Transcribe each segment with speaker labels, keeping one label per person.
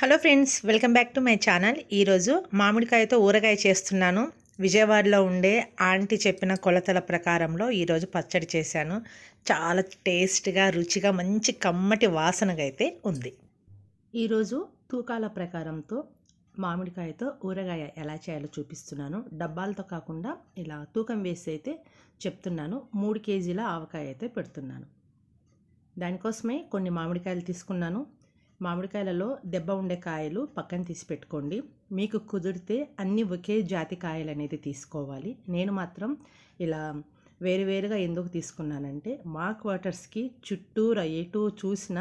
Speaker 1: Hello friends welcome back to my channel. ఈరోజు మామిడికాయతో ఊరగాయ చేస్తున్నాను. విజయవాడలో ఉండే ఆంటీ చెప్పిన కొలతల ప్రకారంలో ఈరోజు పచ్చడి చేశాను. చాలా టేస్ట్గా రుచిగా మంచి కమ్మటి వాసనగా అయితే ఉంది. ఈరోజు తూకాల ప్రకారంతో మామిడికాయతో ఊరగాయ ఎలా చేయాలో చూపిస్తున్నాను. డబ్బాలతో కాకుండా ఇలా తూకం వేసి అయితే చెప్తున్నాను. మూడు కేజీల ఆవకాయ అయితే పెడుతున్నాను. దానికోసమే కొన్ని మామిడికాయలు తీసుకున్నాను. మామిడికాయలలో దెబ్బ ఉండే కాయలు పక్కన తీసి పెట్టుకోండి. మీకు కుదిరితే అన్ని ఒకే జాతి కాయలు అనేది తీసుకోవాలి. నేను మాత్రం ఇలా వేరువేరుగా ఎందుకు తీసుకున్నానంటే మా క్వార్టర్స్కి చుట్టూరా ఎటు చూసిన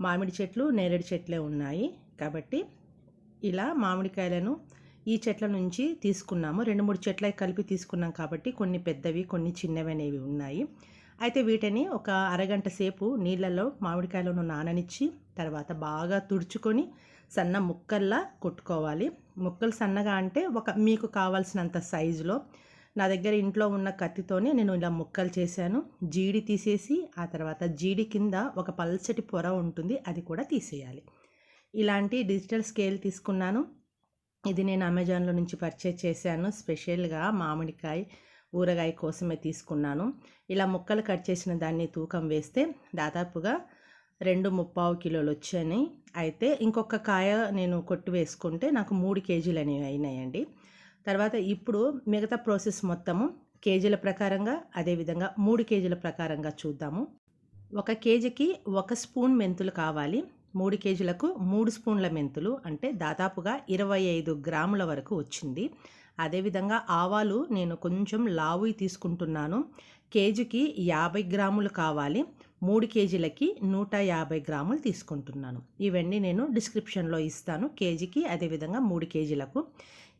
Speaker 1: మామిడి చెట్లు నేరేడు చెట్లే ఉన్నాయి. కాబట్టి ఇలా మామిడికాయలను ఈ చెట్ల నుంచి తీసుకున్నాము. రెండు మూడు చెట్ల కలిపి తీసుకున్నాం కాబట్టి కొన్ని పెద్దవి కొన్ని చిన్నవి అనేవి ఉన్నాయి. అయితే వీటిని ఒక అరగంట సేపు నీళ్ళలో మామిడికాయలను నాననిచ్చి తర్వాత బాగా తుడుచుకొని సన్న ముక్కల్లా కొట్టుకోవాలి. ముక్కలు సన్నగా అంటే ఒక మీకు కావాల్సినంత సైజులో. నా దగ్గర ఇంట్లో ఉన్న కత్తితోనే నేను ఇలా ముక్కలు చేశాను. జీడి తీసేసి ఆ తర్వాత జీడి కింద ఒక పల్చటి పొర ఉంటుంది అది కూడా తీసేయాలి. ఇలాంటి డిజిటల్ స్కేల్ తీసుకున్నాను. ఇది నేను అమెజాన్లో నుంచి పర్చేజ్ చేశాను. స్పెషల్గా మామిడికాయ ఊరగాయ కోసమే తీసుకున్నాను. ఇలా ముక్కలు కట్ చేసిన దాన్ని తూకం వేస్తే దాదాపుగా రెండు ముప్పావు కిలోలు వచ్చాయి. అయితే ఇంకొక కాయ నేను కొట్టి వేసుకుంటే నాకు మూడు కేజీలు అనేవి అయినాయండి. తర్వాత ఇప్పుడు మిగతా ప్రాసెస్ మొత్తము కేజీల ప్రకారంగా అదేవిధంగా మూడు కేజీల ప్రకారంగా చూద్దాము. ఒక కేజీకి ఒక స్పూన్ మెంతులు కావాలి. మూడు కేజీలకు మూడు స్పూన్ల మెంతులు అంటే దాదాపుగా ఇరవై ఐదు గ్రాముల వరకు వచ్చింది. అదేవిధంగా ఆవాలు నేను కొంచెం లావుయి తీసుకుంటున్నాను. కేజీకి యాభై గ్రాములు కావాలి. మూడు కేజీలకి నూట యాభై గ్రాములు తీసుకుంటున్నాను. ఇవన్నీ నేను డిస్క్రిప్షన్లో ఇస్తాను. కేజీకి అదేవిధంగా మూడు కేజీలకు.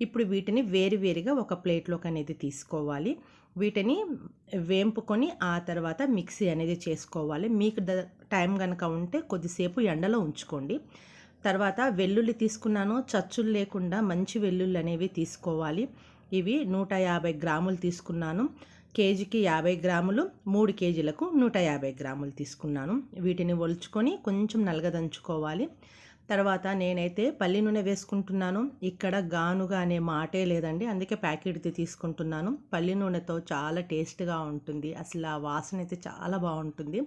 Speaker 1: ఇప్పుడు వీటిని వేరువేరుగా ఒక ప్లేట్లోకి అనేది తీసుకోవాలి. వీటిని వేంపుకొని ఆ తర్వాత మిక్సీ అనేది చేసుకోవాలి. మీకు ద టైం కనుక ఉంటే కొద్దిసేపు ఎండలో ఉంచుకోండి. తర్వాత వెల్లుల్లి తీసుకున్నాను. చచ్చులు లేకుండా మంచి వెల్లుల్లి అనేవి తీసుకోవాలి. ఇవి నూట యాభై గ్రాములు తీసుకున్నాను. కేజీకి యాభై గ్రాములు మూడు కేజీలకు నూట యాభై గ్రాములు తీసుకున్నాను. వీటిని ఒలుచుకొని కొంచెం నలగదంచుకోవాలి. తర్వాత నేనైతే పల్లి నూనె వేసుకుంటున్నాను. ఇక్కడ గానుగా అనే మాటే లేదండి అందుకే ప్యాకెట్ది తీసుకుంటున్నాను. పల్లి నూనెతో చాలా టేస్ట్గా ఉంటుంది. అసలు ఆ వాసన అయితే చాలా బాగుంటుంది.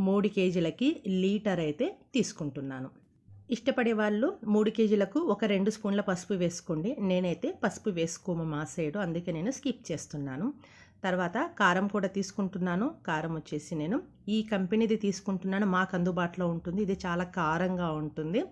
Speaker 1: మూడు కేజీలకి లీటర్ అయితే తీసుకుంటున్నాను. ఇష్టపడే వాళ్ళు మూడు కేజీలకు ఒక రెండు స్పూన్ల పసుపు వేసుకోండి. నేనైతే పసుపు వేసుకోము మా సైడు అందుకే నేను స్కిప్ చేస్తున్నాను. తర్వాత కారం కూడా తీసుకుంటున్నాను. కారం వచ్చేసి నేను ఈ కంపెనీది తీసుకుంటున్నాను. మాకు అందుబాటులో ఉంటుంది. ఇది చాలా కారంగా ఉంటుంది.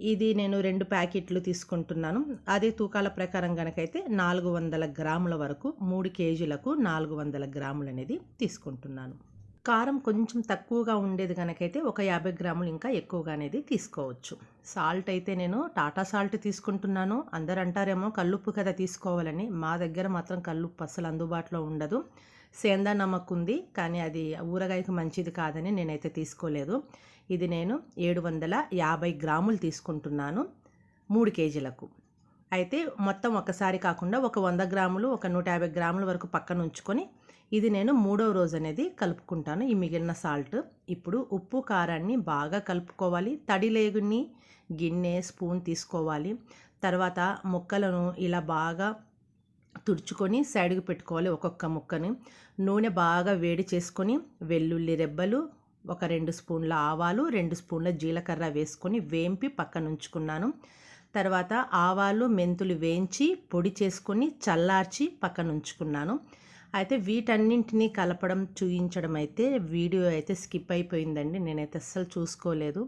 Speaker 1: ఇది నేను రెండు ప్యాకెట్లు తీసుకుంటున్నాను. అదే తూకాల ప్రకారం కనుకైతే నాలుగు వందల గ్రాముల వరకు మూడు కేజీలకు నాలుగు వందల గ్రాములు అనేది తీసుకుంటున్నాను. కారం కొంచెం తక్కువగా ఉండేది కనుకైతే ఒక యాభై గ్రాములు ఇంకా ఎక్కువగా అనేది తీసుకోవచ్చు. సాల్ట్ అయితే నేను టాటా సాల్ట్ తీసుకుంటున్నాను. అందరు అంటారేమో కల్లుప్పు కదా తీసుకోవాలని. మా దగ్గర మాత్రం కల్లుప్పు అసలు అందుబాటులో ఉండదు. సేందా నమ్మకం ఉంది కానీ అది ఊరగాయకు మంచిది కాదని నేనైతే తీసుకోలేదు. ఇది నేను ఏడు వందల యాభై గ్రాములు తీసుకుంటున్నాను మూడు కేజీలకు. అయితే మొత్తం ఒకసారి కాకుండా ఒక వంద గ్రాములు ఒక నూట యాభై గ్రాముల వరకు పక్కన ఉంచుకొని ఇది నేను మూడవ రోజు అనేది కలుపుకుంటాను. ఈ మిగిలిన సాల్ట్. ఇప్పుడు ఉప్పు కారాన్ని బాగా కలుపుకోవాలి. తడి లేగుని గిన్నె స్పూన్ తీసుకోవాలి. తర్వాత ముక్కలను ఇలా బాగా తుడుచుకొని సైడ్కి పెట్టుకోవాలి ఒక్కొక్క ముక్కని. నూనె బాగా వేడి చేసుకొని వెల్లుల్లి రెబ్బలు ఒక రెండు స్పూన్ల ఆవాలు రెండు స్పూన్ల జీలకర్ర వేసుకొని వేంపి పక్కన ఉంచుకున్నాను. తర్వాత ఆవాలు మెంతులు వేయించి పొడి చేసుకొని చల్లార్చి పక్కన ఉంచుకున్నాను. అయితే వీటన్నింటినీ కలపడం చూయించడం అయితే వీడియో అయితే స్కిప్ అయిపోయిందండి. నేనైతే అస్సలు చూసుకోలేదు.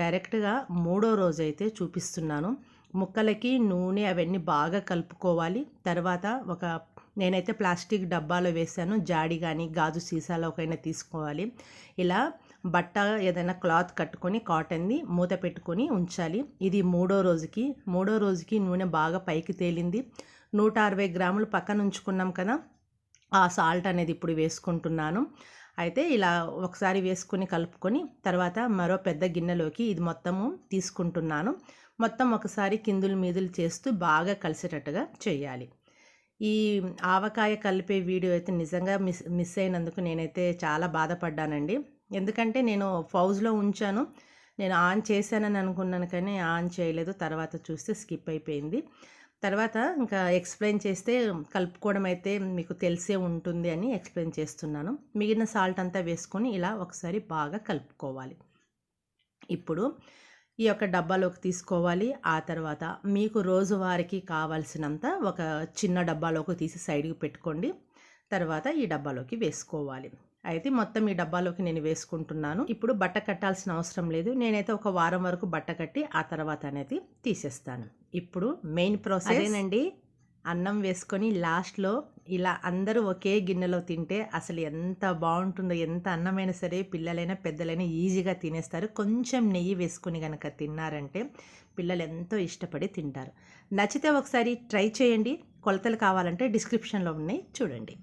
Speaker 1: డైరెక్ట్గా మూడో రోజు అయితే చూపిస్తున్నాను. ముక్కలకి నూనె అవన్నీ బాగా కలుపుకోవాలి. తర్వాత ఒక నేనైతే ప్లాస్టిక్ డబ్బాలో వేసాను. జాడి కానీ గాజు సీసాలో ఒకైనా తీసుకోవాలి. ఇలా బట్ట ఏదైనా క్లాత్ కట్టుకొని కాటన్ది మూత పెట్టుకొని ఉంచాలి. ఇది మూడో రోజుకి మూడో రోజుకి నూనె బాగా పైకి తేలింది. నూట అరవై గ్రాములు పక్కన ఉంచుకున్నాం కదా ఆ సాల్ట్ అనేది ఇప్పుడు వేసుకుంటున్నాను. అయితే ఇలా ఒకసారి వేసుకొని కలుపుకొని తర్వాత మరో పెద్ద గిన్నెలోకి ఇది మొత్తము తీసుకుంటున్నాను. మొత్తం ఒకసారి కిందులు మీదులు చేస్తూ బాగా కలిసేటట్టుగా చేయాలి. ఈ ఆవకాయ కలిపే వీడియో అయితే నిజంగా మిస్ మిస్ అయినందుకు నేనైతే చాలా బాధపడ్డానండి. ఎందుకంటే నేను ఫౌజ్లో ఉంచాను. నేను ఆన్ చేశానని అనుకున్నాను కానీ ఆన్ చేయలేదు. తర్వాత చూస్తే స్కిప్ అయిపోయింది. తర్వాత ఇంకా ఎక్స్ప్లెయిన్ చేస్తే కలుపుకోవడం అయితే మీకు తెలిసే ఉంటుంది అని ఎక్స్ప్లెయిన్ చేస్తున్నాను. మిగిలిన సాల్ట్ అంతా వేసుకొని ఇలా ఒకసారి బాగా కలుపుకోవాలి. ఇప్పుడు ఈ యొక్క డబ్బాలోకి తీసుకోవాలి. ఆ తర్వాత మీకు రోజువారికి కావాల్సినంత ఒక చిన్న డబ్బాలోకి తీసి సైడ్కి పెట్టుకోండి. తర్వాత ఈ డబ్బాలోకి వేసుకోవాలి. అయితే మొత్తం ఈ డబ్బాలోకి నేను వేసుకుంటున్నాను. ఇప్పుడు బట్ట కట్టాల్సిన అవసరం లేదు. నేనైతే ఒక వారం వరకు బట్ట కట్టి ఆ తర్వాత అనేది తీసేస్తాను. ఇప్పుడు మెయిన్ ప్రాసెస్ అదేనండి. అన్నం వేసుకొని లాస్ట్లో ఇలా అందరూ ఒకే గిన్నెలో తింటే అసలు ఎంత బాగుంటుందో ఎంత అన్నమైనా సరే పిల్లలైనా పెద్దలైనా ఈజీగా తినేస్తారు. కొంచెం నెయ్యి వేసుకొని కనుక తిన్నారంటే పిల్లలు ఎంతో ఇష్టపడి తింటారు. నచ్చితే ఒకసారి ట్రై చేయండి. కొలతలు కావాలంటే డిస్క్రిప్షన్లో ఉన్నాయి. చూడండి.